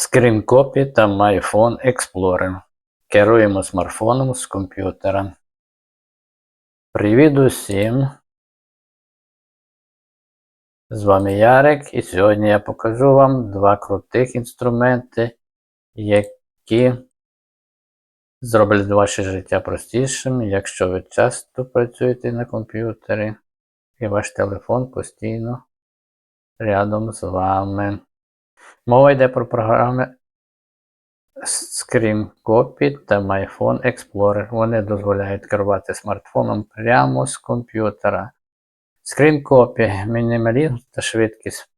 Скрінкопі та MyPhone Explorer. Керуємо смартфоном з комп'ютера. Привіт усім! З вами Ярик, і сьогодні я покажу вам два крутих інструменти, які зроблять ваше життя простішим, якщо ви часто працюєте на комп'ютері і ваш телефон постійно рядом з вами. Мова йде про програми ScreenCopy та MyPhone Explorer. Вони дозволяють керувати смартфоном прямо з комп'ютера. ScreenCopy, мінімалізм та швидкість.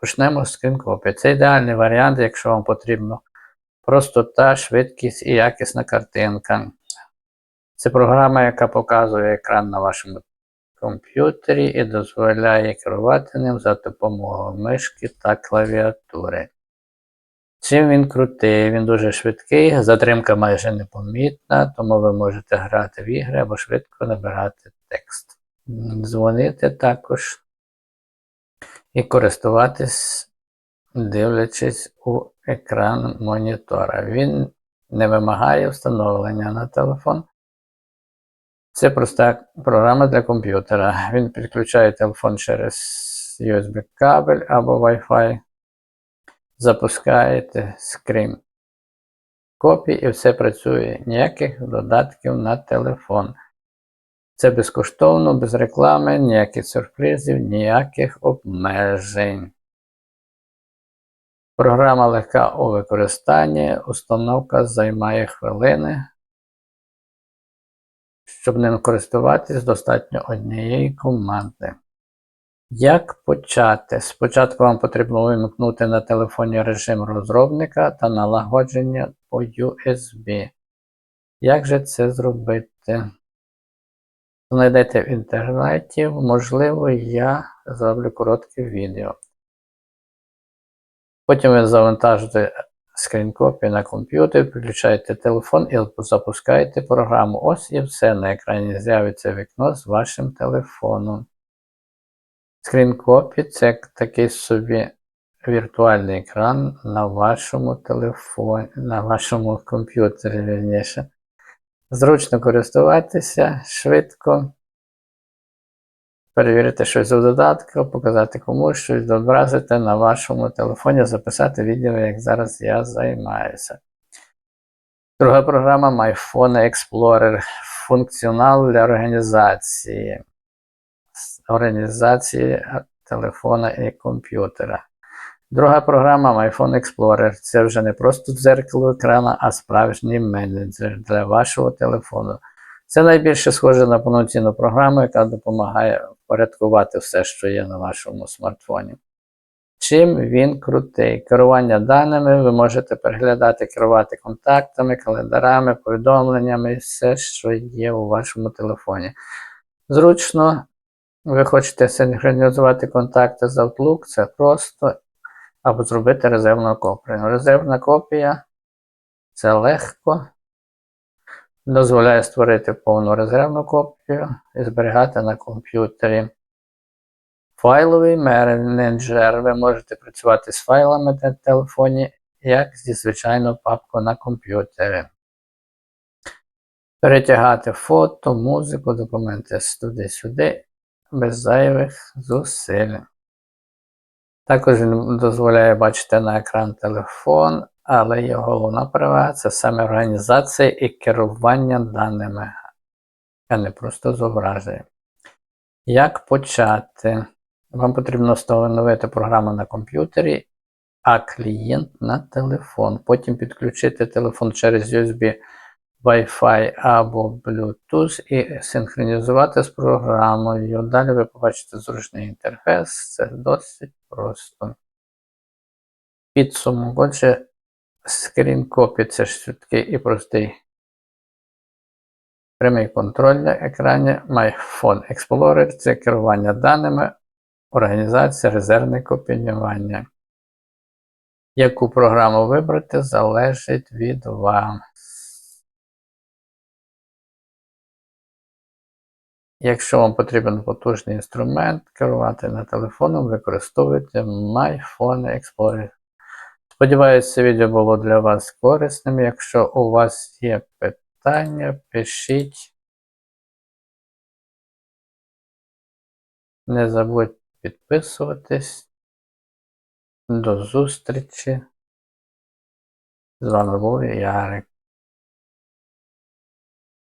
Почнемо з ScreenCopy. Це ідеальний варіант, якщо вам потрібно простота, швидкість і якісна картинка. Це програма, яка показує екран на вашому комп'ютері і дозволяє керувати ним за допомогою мишки та клавіатури. Чим він крутий, він дуже швидкий, затримка майже непомітна, тому ви можете грати в ігри або швидко набирати текст. Дзвонити також і користуватись, дивлячись у екран монітора. Він не вимагає встановлення на телефон. Це проста програма для комп'ютера. Він підключає телефон через USB кабель або Wi-Fi. Запускаєте скрін копій і все працює. Ніяких додатків на телефон. Це безкоштовно, без реклами, ніяких сюрпризів, ніяких обмежень. Програма легка у використанні, установка займає хвилини. Щоб ним користуватись, достатньо однієї команди. Як почати? Спочатку вам потрібно вимкнути на телефоні режим розробника та налагодження по USB. Як же це зробити? Знайдете в інтернеті, можливо, я зроблю коротке відео. Потім ви завантажите скрінкопію на комп'ютер, підключаєте телефон і запускаєте програму. Ось і все. На екрані з'явиться вікно з вашим телефоном. Скрінкопі це такий собі віртуальний екран на вашому телефоні, на вашому комп'ютері. Зручно користуватися, швидко. Перевірити щось у додатку, показати комусь щось, зобразити на вашому телефоні, записати відео, як зараз я займаюся. Друга програма MyPhone Explorer. Функціонал для організації. Організації телефона і комп'ютера. Друга програма MyPhone Explorer. Це вже не просто дзеркало екрана, а справжній менеджер для вашого телефону. Це найбільше схоже на повноцінну програму, яка допомагає впорядкувати все, що є на вашому смартфоні. Чим він крутий? Керування даними, ви можете переглядати, керувати контактами, календарами, повідомленнями, все, що є у вашому телефоні. Зручно, ви хочете синхронізувати контакти з Outlook, це просто або зробити резервну копію. Резервна копія це легко. Дозволяє створити повну резервну копію і зберігати на комп'ютері. Файловий менеджер. Ви можете працювати з файлами на телефоні, як зі звичайною папкою на комп'ютері. Перетягати фото, музику, документи туди-сюди, без зайвих зусиль. Також він дозволяє бачити на екран телефон, але його головна перевага це саме організація і керування даними, а не просто зображення. Як почати? Вам потрібно встановити програму на комп'ютері, а клієнт на телефон. Потім підключити телефон через USB Wi-Fi або Bluetooth і синхронізувати з програмою. Далі ви побачите зручний інтерфейс, це досить просто. Підсумок. Отже, скрін-копі це швидкий і простий. Прямий контроль на екрані. MyPhone Explorer це керування даними, організація, резервне копіювання. Яку програму вибрати, залежить від вас. Якщо вам потрібен потужний інструмент керувати на телефоном, використовуйте MyPhone Explorer. Сподіваюся, це відео було для вас корисним. Якщо у вас є питання, пишіть. Не забудь підписуватись. До зустрічі. З вами був Ярик.